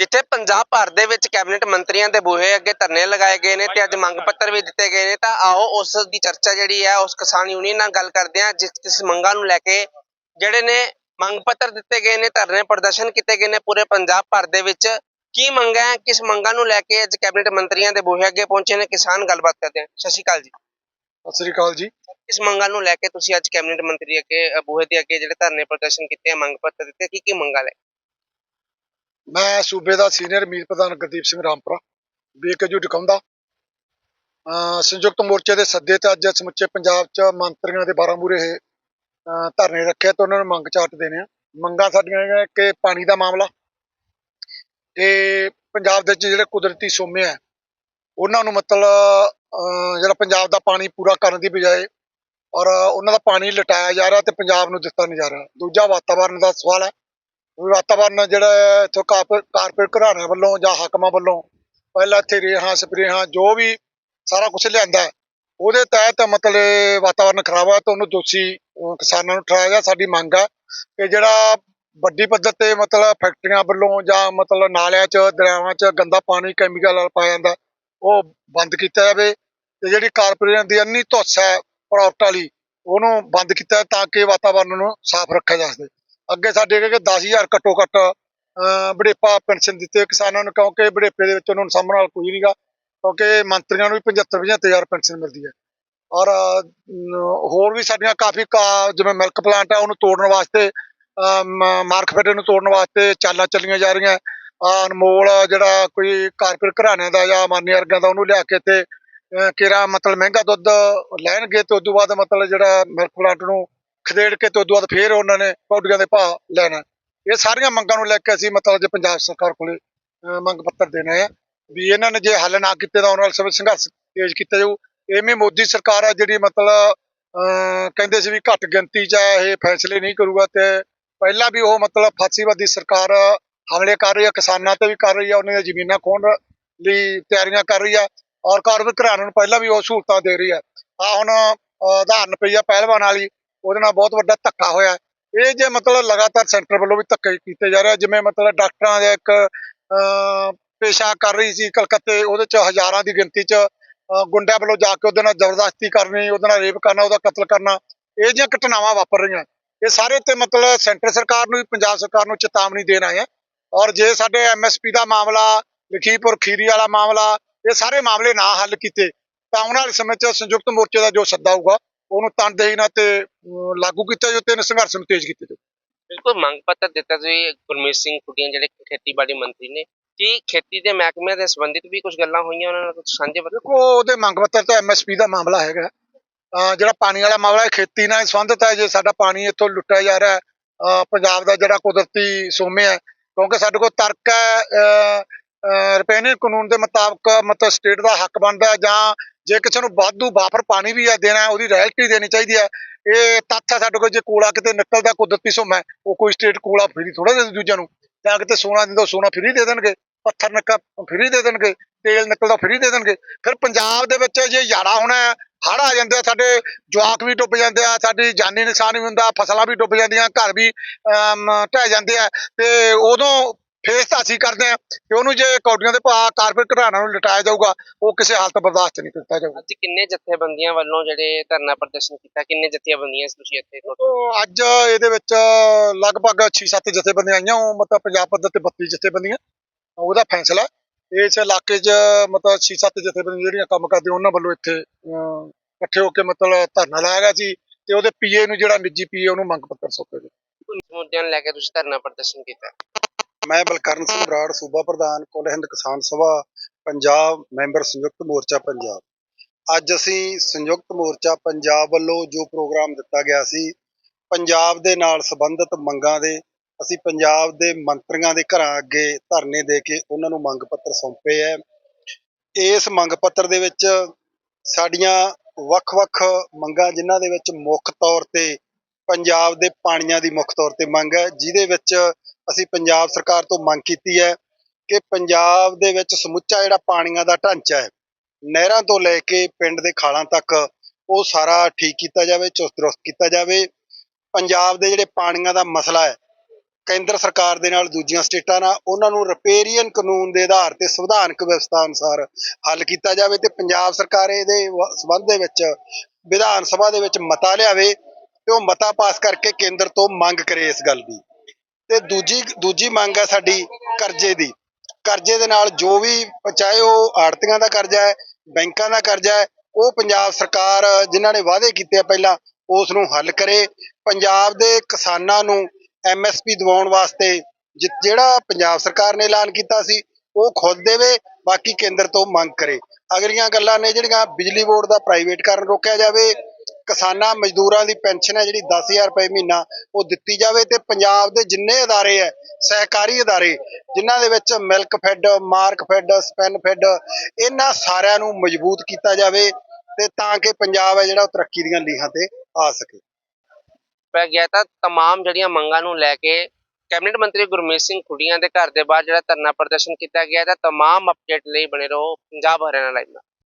ਜਿੱਥੇ ਪੰਜਾਬ ਭਰ ਦੇ ਵਿੱਚ ਕੈਬਨਿਟ ਮੰਤਰੀਆਂ ਦੇ ਬੂਹੇ ਅੱਗੇ ਧਰਨੇ ਲਗਾਏ ਗਏ ਨੇ ਤੇ ਅੱਜ ਮੰਗ ਪੱਤਰ ਵੀ ਦਿੱਤੇ ਗਏ ਨੇ ਤਾਂ ਆਓ ਉਸ ਦੀ ਚਰਚਾ ਜਿਹੜੀ ਹੈ ਉਸ ਕਿਸਾਨ ਯੂਨੀਅਨ ਨਾਲ ਗੱਲ ਕਰਦੇ ਹਾਂ ਜਿਸ ਕਿਸ ਮੰਗਾਂ ਨੂੰ ਲੈ ਕੇ ਜਿਹੜੇ ਨੇ ਮੰਗ ਪੱਤਰ ਦਿੱਤੇ ਗਏ ਨੇ ਧਰਨੇ ਪ੍ਰਦਰਸ਼ਨ ਕੀਤੇ ਗਏ ਨੇ ਪੂਰੇ ਪੰਜਾਬ ਭਰ ਦੇ ਵਿੱਚ। ਕੀ ਮੰਗਾਂ ਹੈ ਕਿਸ ਮੰਗਾਂ ਨੂੰ ਲੈ ਕੇ ਅੱਜ ਕੈਬਨਿਟ ਮੰਤਰੀਆਂ ਦੇ ਬੂਹੇ ਅੱਗੇ ਪਹੁੰਚੇ ਨੇ? ਕਿਸਾਨ ਗੱਲਬਾਤ ਕਰਦੇ ਹਾਂ। ਸਤਿ ਸ਼੍ਰੀ ਅਕਾਲ ਜੀ। ਸਤਿ ਸ੍ਰੀ ਅਕਾਲ ਜੀ। ਕਿਸ ਮੰਗਾਂ ਨੂੰ ਲੈ ਕੇ ਤੁਸੀਂ ਅੱਜ ਕੈਬਨਿਟ ਮੰਤਰੀ ਅੱਗੇ ਬੂਹੇ ਦੇ ਅੱਗੇ ਜਿਹੜੇ ਧਰਨੇ ਪ੍ਰਦਰਸ਼ਨ ਕੀਤੇ ਆ ਮੰਗ ਪੱਤਰ ਦਿੱਤੇ ਕੀ ਕੀ ਮੰਗਾਂ ਲੈ ਮੈਂ ਸੂਬੇ ਦਾ ਸੀਨੀਅਰ ਮੀਤ ਪ੍ਰਧਾਨ ਗੁਰਦੀਪ ਸਿੰਘ ਰਾਮਪੁਰਾ ਬੀਕੇਯੂ ਟਿਕਾਉਂਦਾ ਅਹ ਸੰਯੁਕਤ ਮੋਰਚੇ ਦੇ ਸੱਦੇ ਤੇ ਅੱਜ ਸਮੁੱਚੇ ਪੰਜਾਬ 'ਚ ਮੰਤਰੀਆਂ ਦੇ 12 ਮੂਰੇ ਧਰਨੇ ਰੱਖੇ ਤੇ ਉਹਨਾਂ ਨੂੰ ਮੰਗ ਚਾਰਟ ਦੇਣੇ ਆ। ਮੰਗਾਂ ਸਾਡੀਆਂ ਇਹ ਕਿ ਪਾਣੀ ਦਾ ਮਾਮਲਾ ਤੇ ਪੰਜਾਬ ਦੇ ਵਿੱਚ ਜਿਹੜੇ ਕੁਦਰਤੀ ਸੋਮੇ ਆ, ਉਹਨਾਂ ਨੂੰ ਮਤਲਬ ਜਿਹੜਾ ਪੰਜਾਬ ਦਾ ਪਾਣੀ ਪੂਰਾ ਕਰਨ ਦੀ ਬਜਾਏ ਔਰ ਉਹਨਾਂ ਦਾ ਪਾਣੀ ਲਟਾਇਆ ਜਾ ਰਿਹਾ ਤੇ ਪੰਜਾਬ ਨੂੰ ਦਿੱਤਾ ਨਹੀਂ ਜਾ ਰਿਹਾ। ਦੂਜਾ ਵਾਤਾਵਰਣ ਦਾ ਸਵਾਲ ਹੈ ਵਾਤਾਵਰਨ ਜਿਹੜਾ ਇੱਥੋਂ ਕਾਰਪੋ- ਕਾਰਪੋਰੇਟ ਘਰਾਣਿਆਂ ਵੱਲੋਂ ਜਾਂ ਹਾਕਮਾਂ ਵੱਲੋਂ ਪਹਿਲਾਂ ਇੱਥੇ ਰੇਹਾਂ, ਸਪਰੇਹਾਂ, ਜੋ ਵੀ ਸਾਰਾ ਕੁਝ ਲਿਆਂਦਾ, ਉਹਦੇ ਤਹਿਤ ਮਤਲਬ ਵਾਤਾਵਰਨ ਖਰਾਬ ਹੋਇਆ ਤਾਂ ਉਹਨੂੰ ਦੋਸ਼ੀ ਕਿਸਾਨਾਂ ਨੂੰ ਠਹਿਰਾਇਆ ਗਿਆ, ਸਾਡੀ ਮੰਗ ਆ ਕਿ ਜਿਹੜਾ ਵੱਡੀ ਪੱਧਰ ਤੇ ਮਤਲਬ ਫੈਕਟਰੀਆਂ ਵੱਲੋਂ ਜਾਂ ਮਤਲਬ ਨਾਲਿਆਂ 'ਚ, ਦਰਿਆਵਾਂ 'ਚ ਗੰਦਾ ਪਾਣੀ, ਕੈਮੀਕਲ ਨਾਲ ਪਾਇਆ ਜਾਂਦਾ, ਉਹ ਬੰਦ ਕੀਤਾ ਜਾਵੇ ਤੇ ਜਿਹੜੀ ਕਾਰਪੋਰੇਸ਼ਨ ਦੀ ਅੰਨੀ ਧੁੱਸ ਹੈ ਪ੍ਰੋਡਕਟ ਵਾਲੀ, ਉਹਨੂੰ ਬੰਦ ਕੀਤਾ ਤਾਂ ਕਿ ਵਾਤਾਵਰਨ ਨੂੰ ਸਾਫ਼ ਰੱਖਿਆ ਜਾ ਸਕੇ। ਅੱਗੇ ਸਾਡੇ ਕਿ 10000 ਘੱਟੋ ਘੱਟ ਅਹ ਬੜੇਪਾ ਪੈਨਸ਼ਨ ਦਿੱਤੇ ਕਿਸਾਨਾਂ ਨੂੰ ਕਿਉਂਕਿ ਬੜੇਪੇ ਦੇ ਵਿੱਚ ਉਹਨਾਂ ਨੂੰ ਸਾਹਮਣੇ ਨਾਲ ਕੋਈ ਨਹੀਂਗਾ ਕਿਉਂਕਿ ਮੰਤਰੀਆਂ ਨੂੰ ਵੀ 75 75000 ਪੈਨਸ਼ਨ ਮਿਲਦੀ ਹੈ। ਔਰ ਹੋਰ ਵੀ ਸਾਡੀਆਂ ਕਾਫੀ ਕਾ- ਜਿਵੇਂ ਮਿਲਕ ਪਲਾਂਟ ਆ ਉਹਨੂੰ ਤੋੜਨ ਵਾਸਤੇ ਮਾਰਕਫੈਟ ਨੂੰ ਤੋੜਨ ਵਾਸਤੇ ਚਾਲਾਂ ਚੱਲੀਆਂ ਜਾ ਰਹੀਆਂ। ਅਨਮੋਲ ਜਿਹੜਾ ਕੋਈ ਕਾਰਪੋਰੇਟ ਘਰਾਣਿਆਂ ਦਾ ਜਾਂ ਮਾਨੀ ਵਰਗਿਆਂ ਦਾ ਉਹਨੂੰ ਲਿਆ ਕੇ ਤੇ ਅਹ, ਕਿਰਾ ਮਤਲਬ ਮਹਿੰਗਾ ਦੁੱਧ ਲੈਣਗੇ ਤੇ ਤੋਂ ਬਾਅਦ ਮਤਲਬ ਜਿਹੜਾ ਮਿਲਕ ਪਲਾਂਟ ਨੂੰ ਖਦੇੜ ਕੇ ਤੇ ਉਦੋਂ ਬਾਅਦ ਫੇਰ ਉਹਨਾਂ ਨੇ ਪੌਡੀਆਂ ਦੇ ਭਾਅ ਲੈਣਾ। ਇਹ ਸਾਰੀਆਂ ਮੰਗਾਂ ਨੂੰ ਲੈ ਕੇ ਅਸੀਂ ਮਤਲਬ ਜੇ ਪੰਜਾਬ ਸਰਕਾਰ ਕੋਲੇ ਅਹ, ਮੰਗ ਪੱਤਰ ਦੇਣੇ ਆ ਵੀ ਇਹਨਾਂ ਨੇ ਜੇ ਹੱਲ ਨਾ ਕੀਤੇ ਤਾਂ ਆਉਣ ਵਾਲੇ ਸਮੇਂ ਸੰਘਰਸ਼ ਤੇਜ਼ ਕੀਤਾ ਜਾਊ। ਐਵੇਂ ਮੋਦੀ ਸਰਕਾਰ ਆ ਜਿਹੜੀ ਮਤਲਬ ਅਹ, ਕਹਿੰਦੇ ਸੀ ਵੀ ਘੱਟ ਗਿਣਤੀ 'ਚ ਇਹ ਫੈਸਲੇ ਨਹੀਂ ਕਰੂਗਾ ਤੇ ਪਹਿਲਾਂ ਵੀ ਉਹ ਮਤਲਬ ਫਾਸੀਵਾਦੀ ਸਰਕਾਰ ਹਮਲੇ ਕਰ ਰਹੀ ਆ ਕਿਸਾਨਾਂ ਤੇ ਵੀ ਕਰ ਰਹੀ ਆ ਉਹਨਾਂ ਦੀਆਂ ਜ਼ਮੀਨਾਂ ਖੋਹਣ ਲਈ ਤਿਆਰੀਆਂ ਕਰ ਰਹੀ ਆ ਔਰ ਕਾਰਪੋਰੇਟ ਘਰਾਣਿਆਂ ਨੂੰ ਪਹਿਲਾਂ ਵੀ ਉਹ ਸਹੂਲਤਾਂ ਦੇ ਰਹੀ ਆ। ਆ ਹੁਣ ਉਦਾਹਰਨ ਪਈ ਆ ਪਹਿਲਵਾਨ ਵਾਲੀ ਉਹਦੇ ਨਾਲ ਬਹੁਤ ਵੱਡਾ ਧੱਕਾ ਹੋਇਆ। ਇਹ ਜੇ ਮਤਲਬ ਲਗਾਤਾਰ ਸੈਂਟਰ ਵੱਲੋਂ ਵੀ ਧੱਕੇ ਕੀਤੇ ਜਾ ਰਹੇ ਜਿਵੇਂ ਮਤਲਬ ਡਾਕਟਰਾਂ ਦਾ ਇੱਕ ਅਹ, ਪੇਸ਼ਾ ਕਰ ਰਹੀ ਸੀ ਕਲਕੱਤੇ ਉਹਦੇ ਚ ਹਜ਼ਾਰਾਂ ਦੀ ਗਿਣਤੀ ਚ ਗੁੰਡਿਆਂ ਵੱਲੋਂ ਜਾ ਕੇ ਉਹਦੇ ਨਾਲ ਜ਼ਬਰਦਸਤੀ ਕਰਨੀ ਉਹਦੇ ਨਾਲ ਰੇਪ ਕਰਨਾ ਉਹਦਾ ਕਤਲ ਕਰਨਾ ਇਹ ਜਿਹੀਆਂ ਘਟਨਾਵਾਂ ਵਾਪਰ ਰਹੀਆਂ। ਇਹ ਸਾਰੇ ਤੇ ਮਤਲਬ ਸੈਂਟਰ ਸਰਕਾਰ ਨੂੰ ਵੀ ਪੰਜਾਬ ਸਰਕਾਰ ਨੂੰ ਚੇਤਾਵਨੀ ਦੇਣ ਆਏ ਆ। ਔਰ ਜੇ ਸਾਡੇ ਐਮਐਸਪੀ ਦਾ ਮਾਮਲਾ ਲਖੀਪੁਰ ਖੀਰੀ ਵਾਲਾ ਮਾਮਲਾ ਇਹ ਸਾਰੇ ਮਾਮਲੇ ਨਾ ਹੱਲ ਕੀਤੇ ਤਾਂ ਆਉਣ ਵਾਲੇ ਸਮੇਂ 'ਚ ਸੰਯੁਕਤ ਮੋਰਚੇ ਦਾ ਜੋ ਸੱਦਾ ਹੋਊਗਾ ਉਹਨੂੰ ਤਨਦੇਹੀ ਨਾਲ ਤੇ ਲਾਗੂ ਕੀਤਾ ਜਾਊ ਤੇ ਸੰਘਰਸ਼ ਨੂੰ ਤੇਜ਼ ਕੀਤਾ ਜਾਊ ਬਿਲਕੁਲ ਮੰਗ ਪੱਤਰ ਦਿੱਤਾ ਸੀ ਗੁਰਮੀਤ ਸਿੰਘ ਖੁੱਡੀਆਂ ਜਿਹੜੇ ਖੇਤੀਬਾੜੀ ਮੰਤਰੀ ਨੇ ਕੀ ਖੇਤੀ ਦੇ ਮਹਿਕਮੇ ਦੇ ਸੰਬੰਧਿਤ ਵੀ ਕੁਝ ਗੱਲਾਂ ਹੋਈਆਂ ਉਹਨਾਂ ਨਾਲ ਕੁਝ ਸਾਂਝੇ ਬਤਾ ਦੇਖੋ ਉਹਦੇ ਮੰਗ ਪੱਤਰ ਤੇ ਐਮਐਸਪੀ ਦਾ ਮਾਮਲਾ ਹੈਗਾ। ਜਿਹੜਾ ਪਾਣੀ ਵਾਲਾ ਮਾਮਲਾ ਹੈ ਖੇਤੀ ਨਾਲ ਸੰਬੰਧਿਤ ਹੈ। ਜੇ ਸਾਡਾ ਪਾਣੀ ਇੱਥੋਂ ਲੁੱਟਿਆ ਜਾ ਰਿਹਾ ਹੈ ਪੰਜਾਬ ਦਾ ਜਿਹੜਾ ਕੁਦਰਤੀ ਸੋਮੇ ਹੈ ਕਿਉਂਕਿ ਸਾਡੇ ਕੋਲ ਤਰਕ ਹੈ ਰਪੇਨੀ ਕਾਨੂੰਨ ਦੇ ਮੁਤਾਬਕ ਮਤਲਬ ਸਟੇਟ ਦਾ ਹੱਕ ਬਣਦਾ ਜਾਂ ਜੇ ਕਿਸੇ ਨੂੰ ਵਾਧੂ ਬਾਫਰ ਪਾਣੀ ਵੀ ਹੈ ਦੇਣਾ ਉਹਦੀ ਰਾਇਲਟੀ ਦੇਣੀ ਚਾਹੀਦੀ ਹੈ ਇਹ ਤੱਥ ਹੈ ਸਾਡੇ ਕੋਲ ਜੇ ਕੋਲਾ ਕਿਤੇ ਨਿਕਲਦਾ ਕੁਦਰਤੀ ਸੋਮਾ ਹੈ, ਉਹ ਕੋਈ ਸਟੇਟ ਕੋਲਾ ਫਰੀ ਥੋੜਾ ਦੇ ਦੂਜਿਆਂ ਨੂੰ ਜਾਂ ਕਿਤੇ ਸੋਨਾ ਦਿੰਦਾ ਸੋਨਾ ਫਰੀ ਦੇ ਦੇਣਗੇ ਪੱਥਰ ਨਿਕਲ ਫਰੀ ਦੇ ਦੇਣਗੇ ਤੇਲ ਨਿਕਲਦਾ ਫਰੀ ਦੇ ਦੇਣਗੇ। ਫਿਰ ਪੰਜਾਬ ਦੇ ਵਿੱਚ ਜੇ ਯਾੜਾ ਹੋਣਾ ਹੜ ਆ ਜਾਂਦੇ ਆ ਸਾਡੇ ਜਵਾਕ ਵੀ ਡੁੱਬ ਜਾਂਦੇ ਆ ਸਾਡੀ ਜਾਨੀ ਨੁਕਸਾਨ ਵੀ ਹੁੰਦਾ ਫਸਲਾਂ ਵੀ ਡੁੱਬ ਜਾਂਦੀਆਂ ਘਰ ਵੀ ਅਮ, ਢਹਿ ਜਾਂਦੇ ਆ ਤੇ ਉਦੋਂ ਫੇਸ ਤਾਂ ਅਸੀਂ ਕਰਦੇ ਆ ਕਿ ਉਹਨੂੰ ਜੇ ਕੌਡੀਆਂ ਦੇ ਭਾਅ ਕਾਰਪੋਰੇਟ ਘਰਾਣਿਆਂ ਨੂੰ ਲਟਾਇਆ ਜਾਊਗਾ ਉਹ ਕਿਸੇ ਹਾਲਤ ਬਰਦਾਸ਼ਤ ਨਹੀਂ ਕੀਤਾ ਜਾਊਗਾ। ਅੱਜ ਕਿੰਨੇ ਜਥੇਬੰਦੀਆਂ ਵੱਲੋਂ ਜਿਹੜੇ ਧਰਨਾ ਪ੍ਰਦਰਸ਼ਨ ਕੀਤਾ? ਕਿੰਨੇ ਜਥੇਬੰਦੀਆਂ ਸੀ ਤੁਸੀਂ ਇੱਥੇ? ਉਹ ਅੱਜ ਇਹਦੇ ਵਿੱਚ ਲਗਭਗ 6-7 ਜਥੇਬੰਦੀਆਂ ਆਈਆਂ ਉਹ ਮਤਲਬ ਪੰਜਾਬ ਪੱਧਰ ਤੇ 32 ਜਥੇਬੰਦੀਆਂ। ਉਹਦਾ ਫੈਸਲਾ ਇਸ ਇਲਾਕੇ 'ਚ ਮਤਲਬ 6-7 ਜਥੇਬੰਦੀਆਂ ਜਿਹੜੀਆਂ ਕੰਮ ਕਰਦੀਆਂ ਉਹਨਾਂ ਵੱਲੋਂ ਇੱਥੇ ਇਕੱਠੇ ਹੋ ਕੇ ਮਤਲਬ ਧਰਨਾ ਲਾਇਆ ਗਿਆ ਸੀ ਤੇ ਉਹਦੇ ਪੀਏ ਨੂੰ ਜਿਹੜਾ ਨਿੱਜੀ ਪੀਏ ਉਹਨੂੰ ਮੰਗ ਪੱਤਰ ਸੌਂਪੇ ਗਏ ਮੁੱਦਿਆਂ ਲੈ ਕੇ ਤੁਸੀਂ ਧਰਨਾ ਪ੍ਰਦਰਸ਼ਨ ਕੀਤਾ। ਮੈਂ ਬਲਕਰਨ ਸਿੰਘ ਬਰਾੜ ਸੂਬਾ ਪ੍ਰਧਾਨ, ਕੁੱਲ ਹਿੰਦ ਕਿਸਾਨ ਸਭਾ, ਪੰਜਾਬ ਮੈਂਬਰ ਸੰਯੁਕਤ ਮੋਰਚਾ, ਪੰਜਾਬ। ਅੱਜ ਅਸੀਂ ਸੰਯੁਕਤ ਮੋਰਚਾ, ਪੰਜਾਬ ਵੱਲੋਂ ਜੋ ਪ੍ਰੋਗਰਾਮ ਦਿੱਤਾ ਗਿਆ ਸੀ, ਪੰਜਾਬ ਦੇ ਨਾਲ ਸੰਬੰਧਿਤ ਮੰਗਾਂ ਦੇ, ਅਸੀਂ ਪੰਜਾਬ ਦੇ ਮੰਤਰੀਆਂ ਦੇ ਘਰਾਂ ਅੱਗੇ ਧਰਨੇ ਦੇ ਕੇ ਉਹਨਾਂ ਨੂੰ ਮੰਗ ਪੱਤਰ ਸੌਂਪੇ ਹੈ ਇਸ ਮੰਗ ਪੱਤਰ ਦੇ ਵਿੱਚ ਸਾਡੀਆਂ ਵੱਖ-ਵੱਖ ਮੰਗਾਂ, ਜਿਨ੍ਹਾਂ ਦੇ ਵਿੱਚ ਮੁੱਖ ਤੌਰ ਤੇ ਪੰਜਾਬ ਦੇ ਪਾਣੀਆਂ ਦੀ ਮੁੱਖ ਤੌਰ ਤੇ ਮੰਗ ਹੈ ਜਿਹਦੇ ਵਿੱਚ ਅਸੀਂ ਪੰਜਾਬ ਸਰਕਾਰ ਤੋਂ ਮੰਗ ਕੀਤੀ ਹੈ ਕਿ ਪੰਜਾਬ ਦੇ ਵਿੱਚ ਸਮੁੱਚਾ ਜਿਹੜਾ ਪਾਣੀਆਂ ਦਾ ਢਾਂਚਾ ਹੈ, ਨਹਿਰਾਂ ਤੋਂ ਲੈ ਕੇ ਪਿੰਡ ਦੇ ਖਾਲਾਂ ਤੱਕ ਉਹ ਸਾਰਾ ਠੀਕ ਕੀਤਾ ਜਾਵੇ ਚੁਸਤ ਦਰੁਸਤ ਕੀਤਾ ਜਾਵੇ। ਪੰਜਾਬ ਦੇ ਜਿਹੜੇ ਪਾਣੀਆਂ ਦਾ ਮਸਲਾ ਹੈ, ਕੇਂਦਰ ਸਰਕਾਰ ਦੇ ਨਾਲ ਦੂਜੀਆਂ ਸਟੇਟਾਂ ਨਾਲ ਉਹਨਾਂ ਨੂੰ ਰਿਪੇਰੀਅਨ ਕਾਨੂੰਨ ਦੇ ਆਧਾਰ ਤੇ ਸੰਵਿਧਾਨਕ ਵਿਵਸਥਾ ਅਨੁਸਾਰ ਹੱਲ ਕੀਤਾ ਜਾਵੇ ਤੇ ਪੰਜਾਬ ਸਰਕਾਰ ਇਹਦੇ ਵ- ਸੰਬੰਧ ਦੇ ਵਿੱਚ ਵਿਧਾਨ ਸਭਾ ਦੇ ਵਿੱਚ ਮਤਾ ਲਿਆਵੇ ਤੇ ਉਹ ਮਤਾ ਪਾਸ ਕਰਕੇ ਕੇਂਦਰ ਤੋਂ ਮੰਗ ਕਰੇ ਇਸ ਗੱਲ ਦੀ। ਤੇ ਦੂਜੀ ਦੂਜੀ ਮੰਗ ਹੈ ਸਾਡੀ ਕਰਜ਼ੇ ਦੀ। ਕਰਜ਼ੇ ਦੇ ਨਾਲ ਜੋ ਵੀ ਚਾਹੇ ਉਹ ਆੜਤੀਆਂ ਦਾ ਕਰਜ਼ਾ ਹੈ, ਬੈਂਕਾਂ ਦਾ ਕਰਜ਼ਾ ਹੈ, ਉਹ ਪੰਜਾਬ ਸਰਕਾਰ ਜਿਨ੍ਹਾਂ ਨੇ ਵਾਅਦੇ ਕੀਤੇ ਆ ਪਹਿਲਾਂ, ਉਸ ਨੂੰ ਹੱਲ ਕਰੇ। ਪੰਜਾਬ ਦੇ ਕਿਸਾਨਾਂ ਨੂੰ ਐਮਐਸਪੀ ਦਿਵਾਉਣ ਵਾਸਤੇ ਜਿ- ਜਿਹੜਾ ਪੰਜਾਬ ਸਰਕਾਰ ਨੇ ਐਲਾਨ ਕੀਤਾ ਸੀ, ਉਹ ਖੁਦ ਦੇਵੇ, ਬਾਕੀ ਕੇਂਦਰ ਤੋਂ ਮੰਗ ਕਰੇ। ਅਗਲੀਆਂ ਗੱਲਾਂ ਨੇ ਜਿਹੜੀਆਂ ਬਿਜਲੀ ਬੋਰਡ ਦਾ ਪ੍ਰਾਈਵੇਟਕਰਨ ਰੋਕਿਆ ਜਾਵੇ ਕਿਸਾਨਾਂ ਮਜ਼ਦੂਰਾਂ ਦੀ ਪੈਨਸ਼ਨ ਹੈ ਜਿਹੜੀ 10000 ਰੁਪਏ ਮਹੀਨਾ ਉਹ ਦਿੱਤੀ ਜਾਵੇ ਤੇ ਪੰਜਾਬ ਦੇ ਜਿੰਨੇ ਅਦਾਰੇ ਹੈ ਸਹਿਕਾਰੀ ਅਦਾਰੇ ਜਿਨ੍ਹਾਂ ਦੇ ਵਿੱਚ Milkfed Markfed Spanfed ਇਹਨਾਂ ਸਾਰਿਆਂ ਨੂੰ ਮਜ਼ਬੂਤ ਕੀਤਾ ਜਾਵੇ ਤੇ ਤਾਂ ਕਿ ਪੰਜਾਬ ਹੈ ਜਿਹੜਾ ਉਹ ਤਰੱਕੀ ਦੀਆਂ ਲੀਹਾਂ ਤੇ ਆ ਸਕੇ ਪੈ ਗਿਆ ਤਾਂ तमाम ਜਿਹੜੀਆਂ ਮੰਗਾਂ ਨੂੰ ਲੈ ਕੇ ਕੈਬਨਿਟ ਮੰਤਰੀ ਗੁਰਮੀਤ ਸਿੰਘ ਖੁੱਡੀਆਂ ਦੇ ਘਰ ਦੇ ਬਾਹਰ ਜਿਹੜਾ ਧਰਨਾ ਪ੍ਰਦਰਸ਼ਨ ਕੀਤਾ ਗਿਆ ਤਾਂ तमाम ਅਪਡੇਟ ਲਈ ਬਣੇ ਰਹੋ ਪੰਜਾਬ ਹਰਿਆਣਾ ਲਾਈਵ ਨਾਲ